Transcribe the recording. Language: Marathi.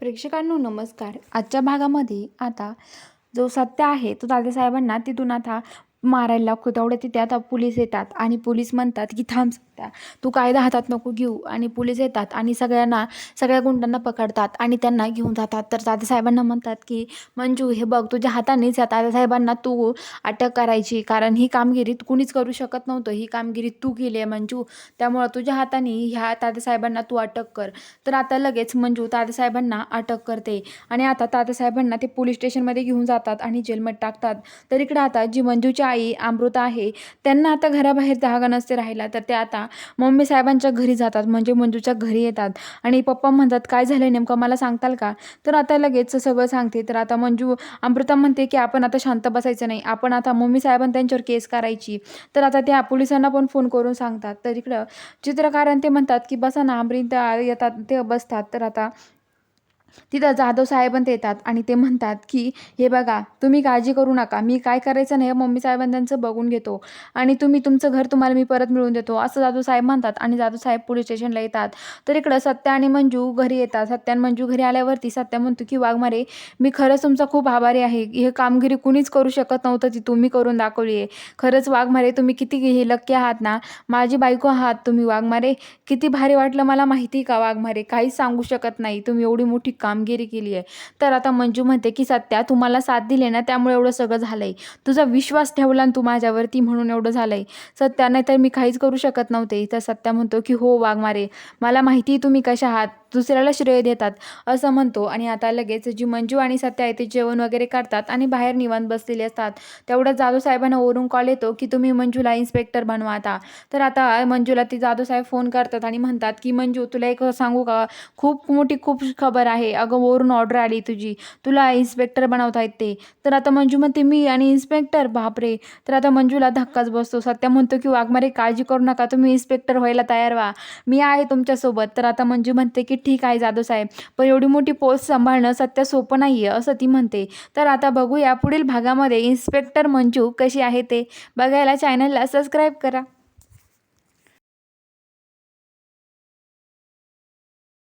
प्रेक्षकांनो नमस्कार. आजच्या भागामध्ये आता जो सत्य आहे तो दादासाहेबांना तिथून आता मारायला लागतो. तेवढ्या तिथे आता पोलीस येतात आणि पोलीस म्हणतात की थांब सत्या तू कायदा हातात नको घेऊ. आणि पोलीस येतात आणि सगळ्यांना सगळ्या गुंडांना पकडतात आणि त्यांना घेऊन जातात. तर दादासाहेबांना म्हणतात की मंजू हे बघ तुझ्या हातानेच या दादासाहेबांना तू अटक करायची. कारण ही कामगिरी कुणीच करू शकत नव्हतं. ही कामगिरी तू केली आहे मंजू. त्यामुळं तुझ्या हाताने ह्या दादासाहेबांना तू अटक कर. तर आता लगेच मंजू दादासाहेबांना अटक करते. आणि आता दादासाहेबांना ते पोलीस स्टेशनमध्ये घेऊन जातात आणि जेलमध्ये टाकतात. तर इकडं आता जी मंजूची आई अमृता आहे त्यांना आता घराबाहेर जागा नसते राहिला तर ते आता मम्मी साहेबांच्या घरी जातात म्हणजे मंजूच्या घरी येतात. आणि पप्पा म्हणतात काय झालं नेमकं मला सांगताल का? तर आता लगेच सगळं सांगते. तर आता मंजू अमृता म्हणते की आपण आता शांत बसायचं नाही. आपण आता मम्मी साहेबां त्यांच्यावर केस करायची. तर आता त्या पोलिसांना पण फोन करून सांगतात. तर इकडं चित्रकारां ते म्हणतात की बसा ना अमृता येतात ते बसतात. तर आता तिथं जाधव साहेबांत येतात आणि ते म्हणतात की हे बघा तुम्ही काळजी करू नका. मी काय करायचं नाही मम्मी साहेबांचं त्यांचं बघून घेतो. आणि तुम्ही तुमचं घर तुम्हाला मी परत मिळवून देतो. असं जाधव साहेब म्हणतात आणि जाधव साहेब पोलीस स्टेशनला येतात. तर इकडं सत्या आणि मंजू घरी येतात. सत्या आणि मंजू घरी आल्यावरती सत्या म्हणतो की वाघमारे मी खरंच तुमचा खूप आभारी आहे. हे कामगिरी कुणीच करू शकत नव्हतं ती तुम्ही करून दाखवली आहे खरंच वाघमारे तुम्ही किती हे लक्की आहात ना? माझी बायको आहात तुम्ही वाघमारे किती भारी वाटलं मला माहिती का वाघमारे काहीच सांगू शकत नाही. तुम्ही एवढी मोठी काम कामगिरी केली आहे. तर आता मंजू म्हणते की सत्या तुम्हाला साथ दिली ना त्यामुळे एवढं सगळं झालं आहे तुझा विश्वास ठेवला ना तू माझ्यावरती म्हणून एवढं झालं आहे सत्या नाही तर मी काहीच करू शकत नव्हते. तर सत्या म्हणतो की हो वाघमारे. मला माहिती आहे तुम्ही कशा आहात. दुसऱ्याला श्रेय देतात असं म्हणतो. आणि आता लगेच जी मंजू आणि सत्या आहे ते जेवण वगैरे करतात आणि बाहेर निवांत बसलेले असतात. तेवढ्या जाधव साहेबांना वरून कॉल येतो की तुम्ही मंजूला इन्स्पेक्टर बनवा आता. तर आता मंजूला ती जाधव साहेब फोन करतात आणि म्हणतात की मंजू तुला एक सांगू का? खूप मोठी खूप खबर आहे. अगं वरून ऑर्डर आली तुझी. तुला इन्स्पेक्टर बनवता येते तर आता मंजू म्हणते मी आणि इन्स्पेक्टर बापरे. तर आता मंजूला धक्काच बसतो. सत्या म्हणतो की वाघमारे काळजी करू नका. तुम्ही इन्स्पेक्टर व्हायला तयार व्हा. मी आहे तुमच्यासोबत. तर आता मंजू म्हणते की ठीक आहे जाधव साहेब पण एवढी मोठी पोस्ट सांभाळणं सत्य सोपं नाही आहे असं ती म्हणते. तर आता बघूया पुढील भागामध्ये इन्स्पेक्टर मंजू कशी आहे ते. बघायला चॅनलला सबस्क्राईब करा.